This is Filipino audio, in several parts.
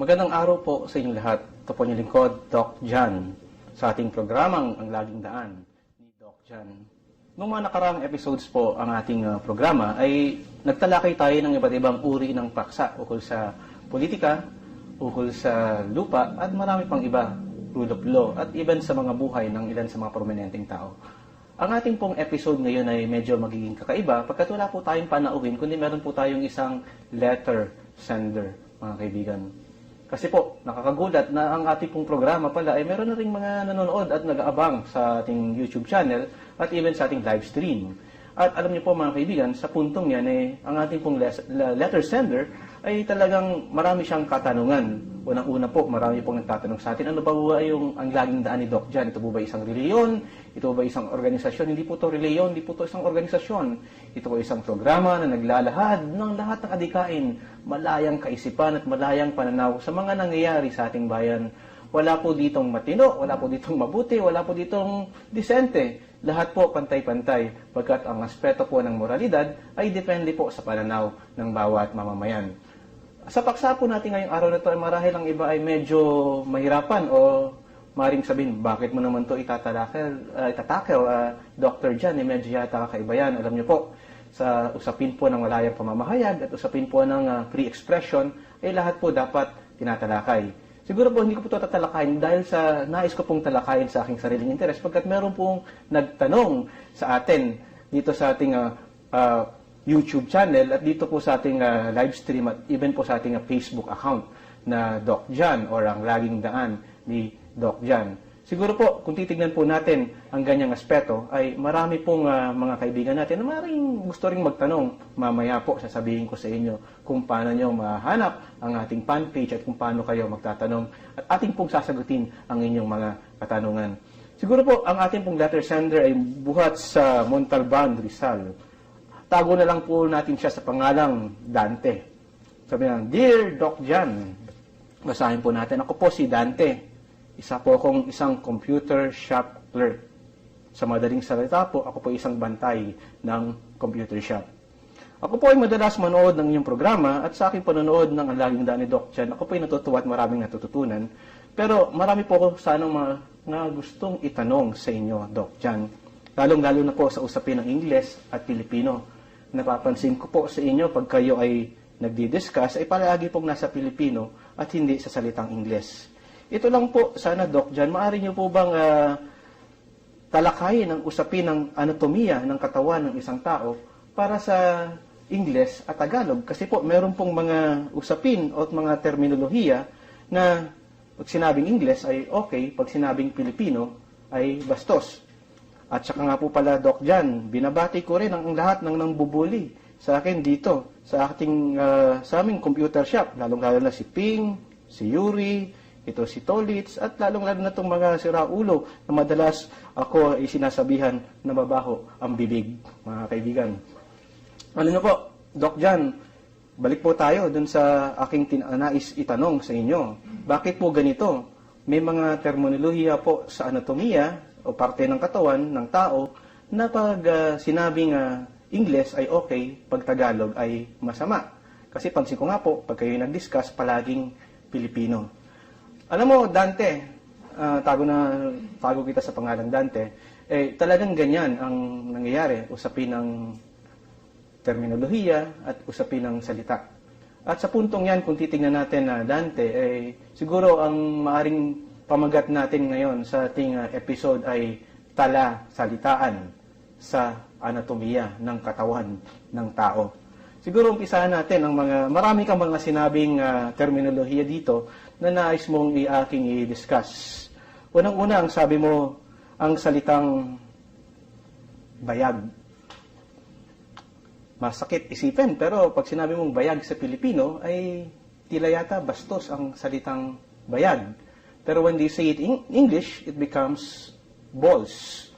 Magandang araw po sa inyong lahat. Ito po niyo lingkod, Doc Jan, sa ating programang Ang Laging Daan ni Doc Jan. Noong mga nakaraang episodes po ang ating uh, programa ay nagtalakay tayo ng iba't ibang uri ng paksa ukol sa politika, ukol sa lupa at marami pang iba, rule of law at even sa mga buhay ng ilan sa mga prominenteng tao. Ang ating pong episode ngayon ay medyo magiging kakaiba pagkat wala po tayong panauhin kundi meron po tayong isang letter sender, mga kaibigan. Kasi po, nakakagulat na ang ating pong programa pala ay meron na ring mga nanonood at nag-aabang sa ating YouTube channel at even sa ating live stream. At alam niyo po mga kaibigan, sa puntong yan, eh, ang ating pong letter sender ay talagang marami siyang katanungan. Unang-una po, marami pong nagtatanong sa atin, ano ba ba yung ang laging daan ni Doc Jan? Ito po ba isang reliyon? Ito ba isang organisasyon? Hindi po to reliyon, hindi po to isang organisasyon. Ito po isang programa na naglalahad ng lahat ng adikain, malayang kaisipan at malayang pananaw sa mga nangyayari sa ating bayan. Wala po ditong matino, wala po ditong mabuti, wala po ditong disente. Lahat po pantay-pantay, pagkat ang aspeto po ng moralidad ay depende po sa pananaw ng bawat mamamayan. Sa paksa po natin ngayong araw na ito, marahil ang iba ay medyo mahirapan o maring sabihin, bakit mo naman to itatalakel, uh, itatakel, uh, Dr. Jan, eh, medyo yata kakaiba yan. Alam niyo po, sa usapin po ng malayang pamamahayag at usapin po ng uh, free expression, ay lahat po dapat tinatalakay. Siguro po hindi ko po ito tatalakayin dahil sa nais ko pong talakayin sa aking sariling interes pagkat meron pong nagtanong sa atin dito sa ating uh, uh, YouTube channel at dito po sa ating uh, live stream at even po sa ating uh, Facebook account na Doc Jan or ang laging daan ni Doc Jan. Siguro po, kung titignan po natin ang ganyang aspeto, ay marami pong uh, mga kaibigan natin na maring gusto ring magtanong. Mamaya po, sasabihin ko sa inyo kung paano nyo mahanap ang ating fan page at kung paano kayo magtatanong. At ating pong sasagutin ang inyong mga katanungan. Siguro po, ang ating pong letter sender ay buhat sa Montalban, Rizal. Tago na lang po natin siya sa pangalang Dante. Sabi niya, Dear Doc Jan, basahin po natin. Ako po si Dante. Isa po akong isang computer shop clerk. Sa madaling salita po, ako po isang bantay ng computer shop. Ako po ay madalas manood ng inyong programa at sa aking panonood ng Laging Daan ni Doc Chan, ako po ay natutuwa at maraming natututunan. Pero marami po ako sanang mga, mga gustong itanong sa inyo, Doc Chan. Lalong-lalo na po sa usapin ng Ingles at Pilipino. Napapansin ko po sa inyo pag kayo ay nagdi-discuss ay palagi pong nasa Pilipino at hindi sa salitang Ingles. Ito lang po, sana Doc Jan, maaari niyo po bang uh, talakayin ang usapin ng anatomiya ng katawan ng isang tao para sa Ingles at Tagalog? Kasi po, meron pong mga usapin o mga terminolohiya na pag sinabing Ingles ay okay, pag sinabing Pilipino ay bastos. At saka nga po pala, Doc Jan, binabati ko rin ang lahat ng nangbubuli sa akin dito, sa ating, uh, sa aming computer shop, lalong-lalo na si Ping, si Yuri, ito si Tolitz, at lalong-lalo na itong mga siraulo na madalas ako ay sinasabihan na mabaho ang bibig, mga kaibigan. Ano na po, Doc Jan, balik po tayo dun sa aking tinanais itanong sa inyo. Bakit po ganito? May mga terminolohiya po sa anatomiya o parte ng katawan ng tao na pag uh, sinabing uh, Ingles ay okay, pag Tagalog ay masama. Kasi pansin ko nga po, pag kayo nag-discuss, palaging Pilipino. Alam mo, Dante, uh, tago na tago kita sa pangalan Dante, eh talagang ganyan ang nangyayari, usapin ng terminolohiya at usapin ng salita. At sa puntong yan, kung titingnan natin na Dante, eh, siguro ang maaring pamagat natin ngayon sa ating uh, episode ay tala salitaan sa anatomiya ng katawan ng tao. Siguro umpisahan natin ang mga marami kang mga sinabing uh, terminolohiya dito na nais mong i-aking i-discuss. Unang-una, ang sabi mo, ang salitang bayag. Masakit isipin, pero pag sinabi mong bayag sa Pilipino, ay tila yata bastos ang salitang bayag. Pero when they say it in English, it becomes balls.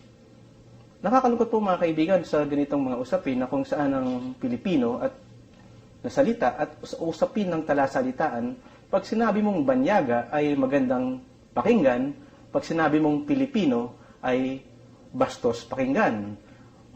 Nakakalungkot po mga kaibigan sa ganitong mga usapin na kung saan ang Pilipino at nasalita at usapin ng talasalitaan, pag sinabi mong banyaga ay magandang pakinggan, pag sinabi mong Pilipino ay bastos pakinggan.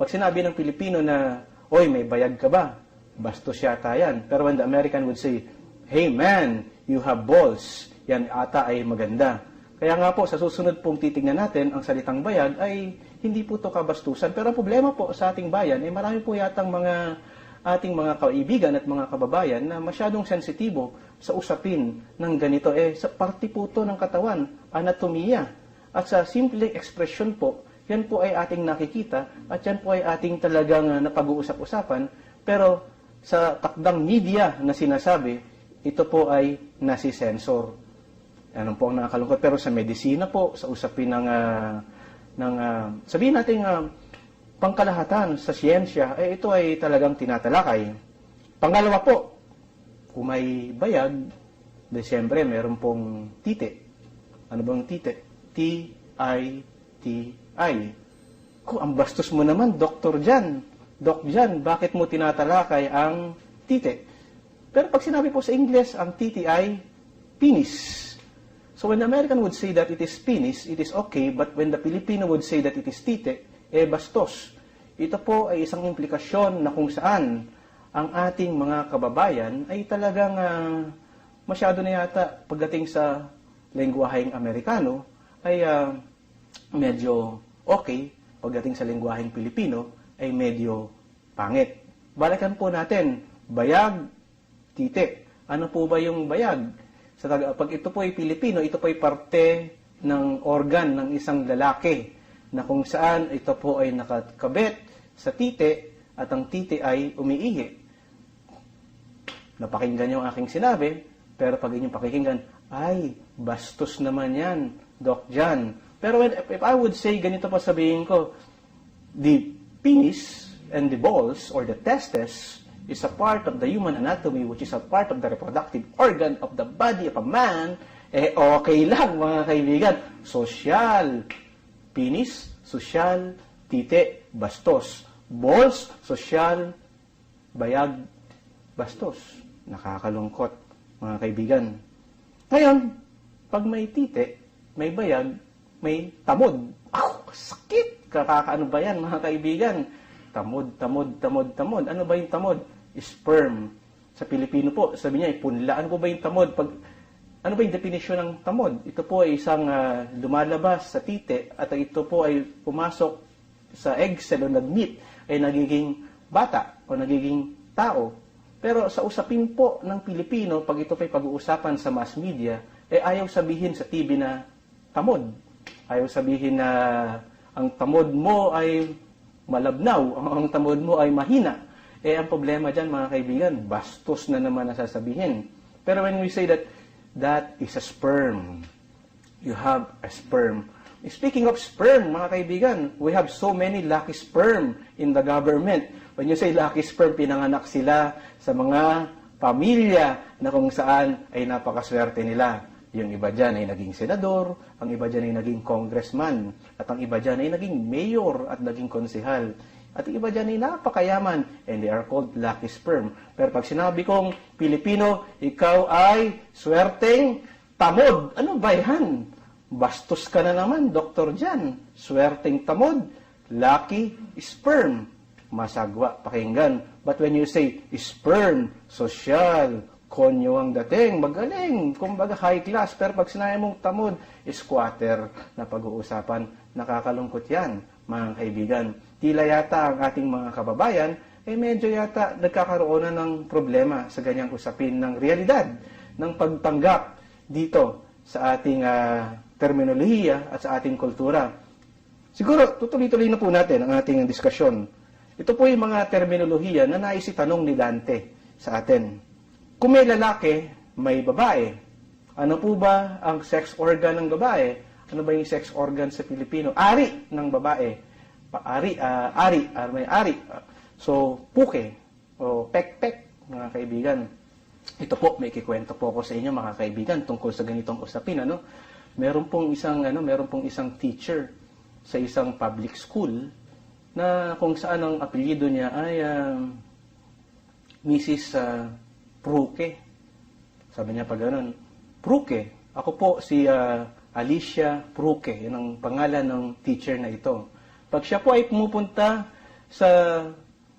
Pag sinabi ng Pilipino na, oy, may bayag ka ba? Bastos yata yan. Pero when the American would say, hey man, you have balls. Yan ata ay maganda. Kaya nga po, sa susunod pong titingnan natin, ang salitang bayag ay hindi po to kabastusan. Pero ang problema po sa ating bayan, ay marami po yatang mga ating mga kaibigan at mga kababayan na masyadong sensitibo sa usapin ng ganito. Eh, sa parte po to ng katawan, anatomiya. At sa simpleng ekspresyon po, yan po ay ating nakikita at yan po ay ating talagang uh, napag-uusap-usapan. Pero sa takdang media na sinasabi, ito po ay nasi-sensor. Ano po ang nakakalungkot. Pero sa medisina po, sa usapin ng, ah, ng ah, sabihin natin, ah, pangkalahatan sa siyensya, eh, ito ay talagang tinatalakay. Pangalawa po, kung may bayag, Desyembre, meron pong tite. Ano bang tite? T-I-T-I. Ko, ang bastos mo naman, Dr. Jan. Doc Jan, bakit mo tinatalakay ang tite? Pero pag sinabi po sa English, ang titi ay penis. So when the American would say that it is penis, it is okay, but when the Filipino would say that it is tite, eh bastos. Ito po ay isang implikasyon na kung saan ang ating mga kababayan ay talagang ah, masyado na yata pagdating sa lengguaheng Amerikano ay ah, medyo okay, pagdating sa lengguaheng Pilipino ay medyo pangit. Balikan po natin, bayag, tite. Ano po ba yung bayag? Sa taga, pag ito po ay Pilipino, ito po ay parte ng organ ng isang lalaki na kung saan ito po ay nakakabit sa tite at ang tite ay umiihi. Napakinggan yung aking sinabi, pero pag inyong pakikinggan, ay, bastos naman yan, Doc Jan. Pero when, if I would say, ganito pa sabihin ko, the penis and the balls or the testes is a part of the human anatomy which is a part of the reproductive organ of the body of a man, eh okay lang mga kaibigan. Social, penis, social, tite, bastos. Balls, social, bayag, bastos. Nakakalungkot mga kaibigan. Ngayon, pag may tite, may bayag, may tamod. Ako, sakit! Kakakaano ba yan, mga kaibigan? Tamod, tamod, tamod, tamod. Ano ba yung tamod? Sperm. Sa Pilipino po, sabi niya, punla. Ano po ba yung tamod? Pag, ano ba yung definition ng tamod? Ito po ay isang ah, lumalabas sa tite at ito po ay pumasok sa egg cell o nag-meet ay nagiging bata o nagiging tao. Pero sa usapin po ng Pilipino, pag ito pa'y pag-uusapan sa mass media, eh ayaw sabihin sa TV na tamod. Ayaw sabihin na ang tamod mo ay malabnaw, ang tamod mo ay mahina. Eh, ang problema dyan, mga kaibigan, bastos na naman nasasabihin. Pero when we say that, that is a sperm. You have a sperm. Speaking of sperm, mga kaibigan, we have so many lucky sperm in the government. When you say lucky sperm, pinanganak sila sa mga pamilya na kung saan ay napakaswerte nila. Yung iba dyan ay naging senador, ang iba dyan ay naging congressman, at ang iba dyan ay naging mayor at naging konsehal. At iba dyan ay napakayaman, and they are called lucky sperm. Pero pag sinabi kong Pilipino, ikaw ay swerteng tamod. Ano ba yan? Bastos ka na naman, Dr. Jan. Swerteng tamod, lucky sperm. Masagwa, pakinggan. But when you say sperm, social, konyo ang dating, magaling, kumbaga high class. Pero pag sinabi mong tamod, squatter na pag-uusapan, nakakalungkot yan, mga kaibigan. Tila yata ang ating mga kababayan, eh medyo yata nagkakaroon na ng problema sa ganyang usapin ng realidad, ng pagtanggap dito sa ating ah, terminolohiya at sa ating kultura. Siguro, tutuloy-tuloy na po natin ang ating diskusyon. Ito po yung mga terminolohiya na nais itanong ni Dante sa atin. Kung may lalaki, may babae. Ano po ba ang sex organ ng babae? Ano ba yung sex organ sa Pilipino? Ari ng babae. Pa-ari, ah, ari, ah, may ari. Ah, so, puke o pek-pek, mga kaibigan. Ito po, may kikwento po ako sa inyo mga kaibigan tungkol sa ganitong usapin. Ano? Meron pong isang ano, meron pong isang teacher sa isang public school na kung saan ang apelyido niya ay ah, Mrs. ah, Pruke. Sabi niya pa ganun, Pruke, ako po si ah, Alicia Pruke, yun ang pangalan ng teacher na ito. Pag siya po ay pumupunta sa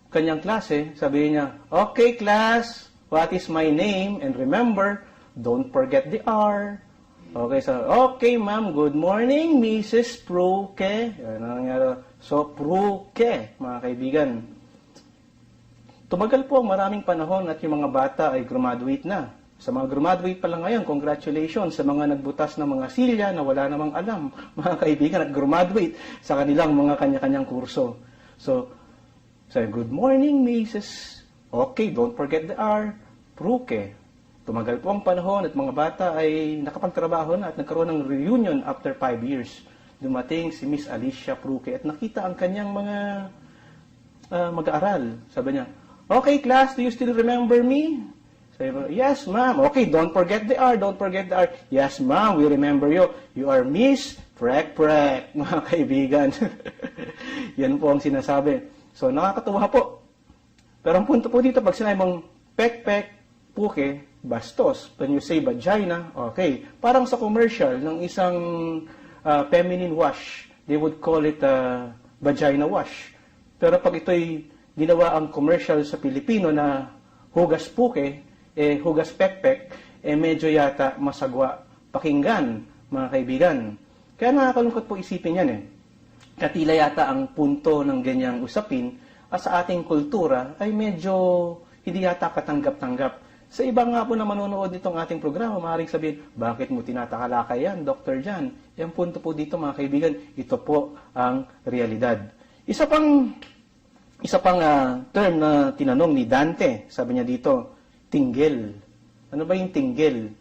kanyang klase, sabi niya, Okay class, what is my name? And remember, don't forget the R. Okay, so, okay ma'am, good morning, Mrs. Pruke. Yan ang nangyari. So, Pruke, mga kaibigan. Tumagal po ang maraming panahon at yung mga bata ay graduate na. Sa mga graduate pa lang ngayon, congratulations sa mga nagbutas ng mga silya na wala namang alam, mga kaibigan, at graduate sa kanilang mga kanya-kanyang kurso. So, say, good morning, Mrs. Okay, don't forget the R. Pruke. Tumagal po ang panahon at mga bata ay nakapagtrabaho na at nagkaroon ng reunion after five years. Dumating si Miss Alicia Pruke at nakita ang kanyang mga ah, mag-aaral. Sabi niya, Okay, class, do you still remember me? Sabi yes, ma'am. Okay, don't forget the R, don't forget the R. Yes, ma'am, we remember you. You are Miss Prek Prek, mga kaibigan. Yan po ang sinasabi. So, nakakatuwa po. Pero ang punto po dito, pag sinabi mong pek pek, puke, bastos. When you say vagina, okay. Parang sa commercial ng isang ah, feminine wash, they would call it ah, vagina wash. Pero pag ito'y ginawa ang commercial sa Pilipino na hugas puke, eh, hugas pekpek, eh medyo yata masagwa pakinggan, mga kaibigan. Kaya nakakalungkot po isipin yan eh. Katila yata ang punto ng ganyang usapin at sa ating kultura ay medyo hindi yata katanggap-tanggap. Sa iba nga po na manonood nitong ating programa, maaaring sabihin, bakit mo tinatakalakay yan, Dr. Jan? Yung punto po dito, mga kaibigan, ito po ang realidad. Isa pang isa pang ah, term na tinanong ni Dante, sabi niya dito, tinggel. Ano ba yung tinggel?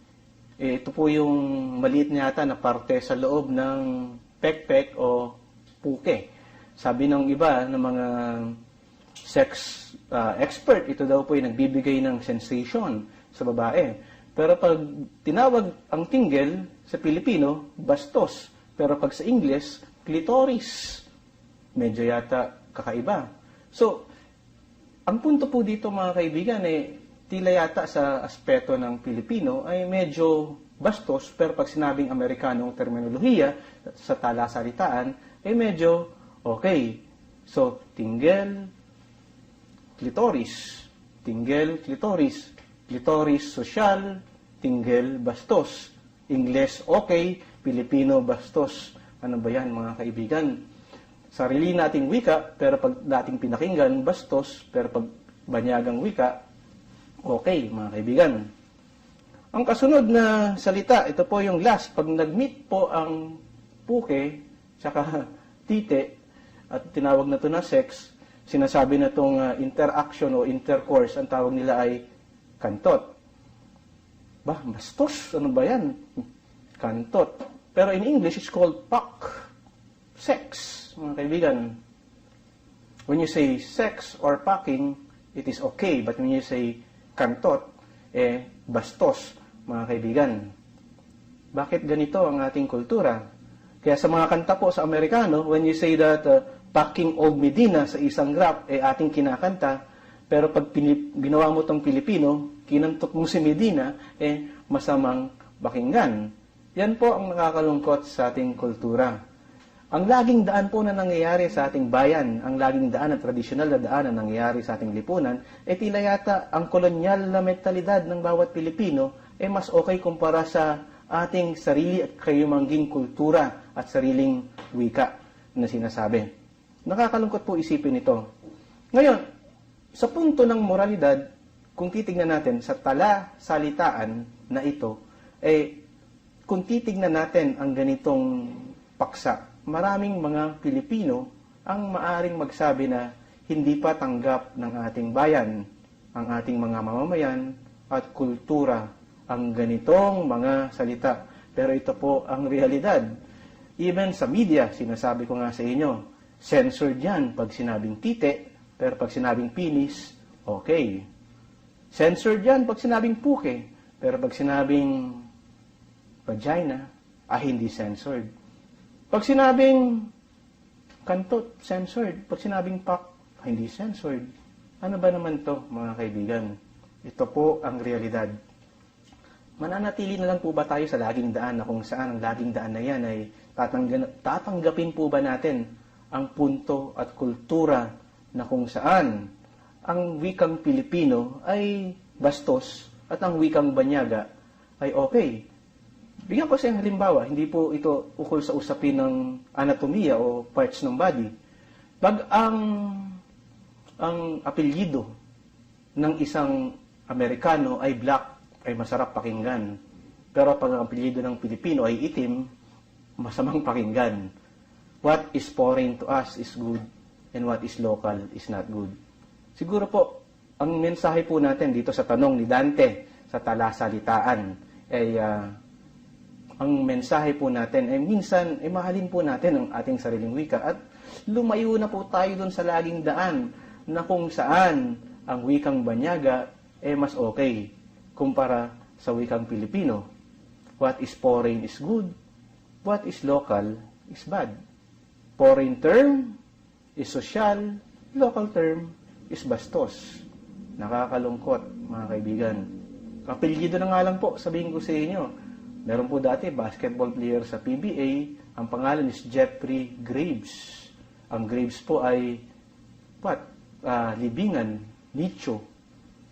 Eh, ito po yung maliit na yata na parte sa loob ng pekpek o puke. Sabi ng iba, ng mga sex ah, expert, ito daw po yung nagbibigay ng sensation sa babae. Pero pag tinawag ang tinggel sa Pilipino, bastos. Pero pag sa English, clitoris. Medyo yata kakaiba. So, ang punto po dito mga kaibigan eh, tila yata sa aspeto ng Pilipino ay medyo bastos, pero pag sinabing Amerikanong terminolohiya sa talasalitaan, ay medyo okay. So, tinggel, clitoris, tinggel, clitoris, clitoris social, tinggel, bastos. Ingles, okay, Pilipino, bastos. Ano ba yan mga kaibigan? sarili nating wika, pero pag dating pinakinggan, bastos, pero pag banyagang wika, okay, mga kaibigan. Ang kasunod na salita, ito po yung last. Pag nag-meet po ang puke, tsaka tite, at tinawag na to na sex, sinasabi na itong interaction o intercourse, ang tawag nila ay kantot. Ba, bastos, ano ba yan? Kantot. Pero in English, it's called pak. Sex mga kaibigan. When you say sex or packing, it is okay. But when you say kantot, eh, bastos, mga kaibigan. Bakit ganito ang ating kultura? Kaya sa mga kanta po sa Amerikano, when you say that uh, packing old Medina sa isang rap, eh ating kinakanta, pero pag pinip, ginawa mo tong Pilipino, kinantot mo si Medina, eh masamang bakinggan. Yan po ang nakakalungkot sa ating kultura. Ang laging daan po na nangyayari sa ating bayan, ang laging daan at tradisyonal na daan na nangyayari sa ating lipunan, ay tila yata ang kolonyal na mentalidad ng bawat Pilipino ay mas okay kumpara sa ating sarili at kayumangging kultura at sariling wika na sinasabi. Nakakalungkot po isipin ito. Ngayon, sa punto ng moralidad, kung titignan natin sa tala salitaan na ito, eh, kung titignan natin ang ganitong paksa, maraming mga Pilipino ang maaring magsabi na hindi pa tanggap ng ating bayan, ang ating mga mamamayan at kultura ang ganitong mga salita. Pero ito po ang realidad. Even sa media, sinasabi ko nga sa inyo, censored yan pag sinabing tite, pero pag sinabing penis, okay. Censored yan pag sinabing puke, pero pag sinabing vagina, ah hindi censored. Pag sinabing kantot, censored. Pag sinabing pak, hindi censored. Ano ba naman to, mga kaibigan? Ito po ang realidad. Mananatili na lang po ba tayo sa laging daan na kung saan ang laging daan na yan ay tatangga- tatanggapin po ba natin ang punto at kultura na kung saan ang wikang Pilipino ay bastos at ang wikang Banyaga ay okay. Bigyan ko sa isang halimbawa, hindi po ito ukol sa usapin ng anatomiya o parts ng body. Pag ang ang apelyido ng isang Amerikano ay black, ay masarap pakinggan. Pero pag ang apelyido ng Pilipino ay itim, masamang pakinggan. What is foreign to us is good, and what is local is not good. Siguro po, ang mensahe po natin dito sa tanong ni Dante sa talasalitaan ay ah, ang mensahe po natin ay minsan ay mahalin po natin ang ating sariling wika at lumayo na po tayo doon sa laging daan na kung saan ang wikang banyaga ay mas okay kumpara sa wikang Pilipino. What is foreign is good, what is local is bad. Foreign term is social, local term is bastos. Nakakalungkot, mga kaibigan. Kapilyido na nga lang po, sabihin ko sa inyo. Meron po dati basketball player sa PBA, ang pangalan is Jeffrey Graves. Ang Graves po ay, what? Ah, libingan, nicho.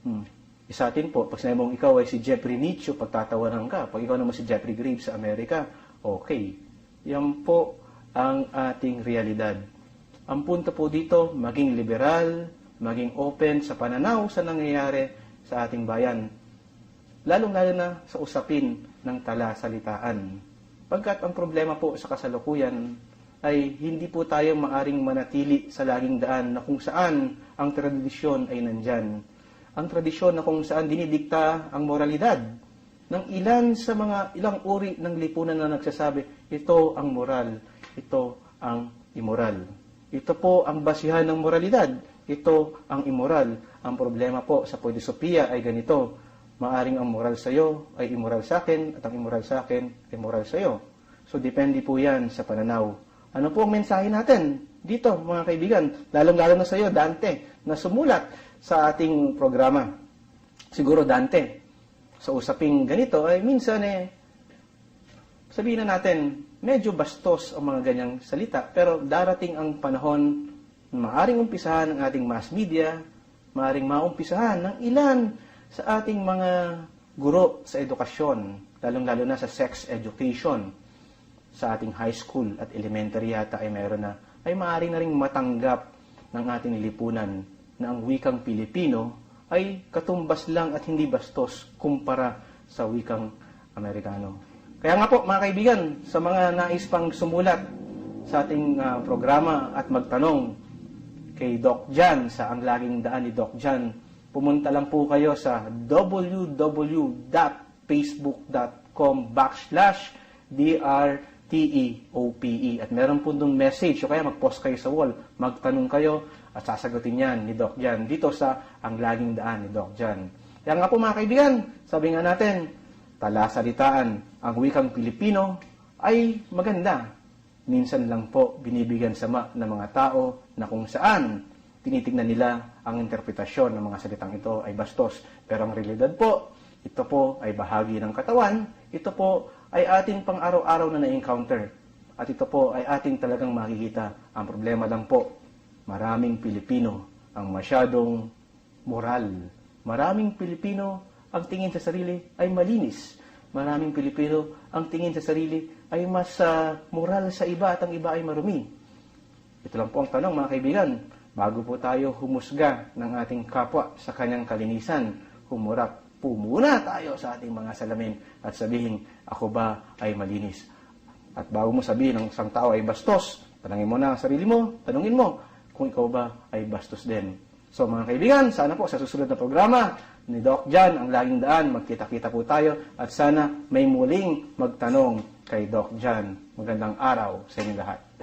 Hmm. Isa atin po, pag sinabi mong ikaw ay si Jeffrey Nicho, pagtatawanan ka. Pag ikaw naman si Jeffrey Graves sa Amerika, okay. Yan po ang ating realidad. Ang punto po dito, maging liberal, maging open sa pananaw sa nangyayari sa ating bayan. Lalong-lalo na sa usapin ng talasalitaan. Pagkat ang problema po sa kasalukuyan ay hindi po tayo maaring manatili sa laging daan na kung saan ang tradisyon ay nandyan. Ang tradisyon na kung saan dinidikta ang moralidad ng ilan sa mga ilang uri ng lipunan na nagsasabi, ito ang moral, ito ang immoral. Ito po ang basihan ng moralidad, ito ang immoral. Ang problema po sa pwedisopiya ay ganito, maaring ang moral sa iyo ay immoral sa akin at ang immoral sa akin ay moral sa iyo. So depende po yan sa pananaw. Ano po ang mensahe natin dito mga kaibigan, lalong-lalo na sa iyo Dante na sumulat sa ating programa. Siguro Dante, sa usaping ganito ay minsan eh sabihin na natin, medyo bastos ang mga ganyang salita, pero darating ang panahon na maaring umpisahan ng ating mass media, maaring maumpisahan ng ilan sa ating mga guro sa edukasyon, lalong-lalo na sa sex education, sa ating high school at elementary yata ay meron na, ay maaari na rin matanggap ng ating lipunan na ang wikang Pilipino ay katumbas lang at hindi bastos kumpara sa wikang Amerikano. Kaya nga po mga kaibigan, sa mga nais pang sumulat sa ating ah, programa at magtanong kay Doc Jan sa Ang Laging Daan ni Doc Jan, pumunta lang po kayo sa www.facebook.com backslash D-R-T-E-O-P-E at meron po doon message o kaya mag-post kayo sa wall, magtanong kayo at sasagutin yan ni Doc Jan dito sa Ang Laging Daan ni Doc Jan. Kaya nga po mga kaibigan, sabi nga natin, talasalitaan ang wikang Pilipino ay maganda. Minsan lang po binibigyan sama ng mga tao na kung saan tinitingnan nila ang interpretasyon ng mga salitang ito ay bastos. Pero ang realidad po, ito po ay bahagi ng katawan, ito po ay ating pang araw-araw na na-encounter. At ito po ay ating talagang makikita. Ang problema lang po, maraming Pilipino ang masyadong moral. Maraming Pilipino ang tingin sa sarili ay malinis. Maraming Pilipino ang tingin sa sarili ay mas ah, moral sa iba at ang iba ay marumi. Ito lang po ang tanong mga kaibigan. Bago po tayo humusga ng ating kapwa sa kanyang kalinisan, humurap po muna tayo sa ating mga salamin at sabihin, ako ba ay malinis? At bago mo sabihin ng isang tao ay bastos, tanangin mo na ang sarili mo, tanungin mo kung ikaw ba ay bastos din. So mga kaibigan, sana po sa susunod na programa ni Doc Jan, ang laging daan, magkita-kita po tayo at sana may muling magtanong kay Doc Jan. Magandang araw sa inyong lahat.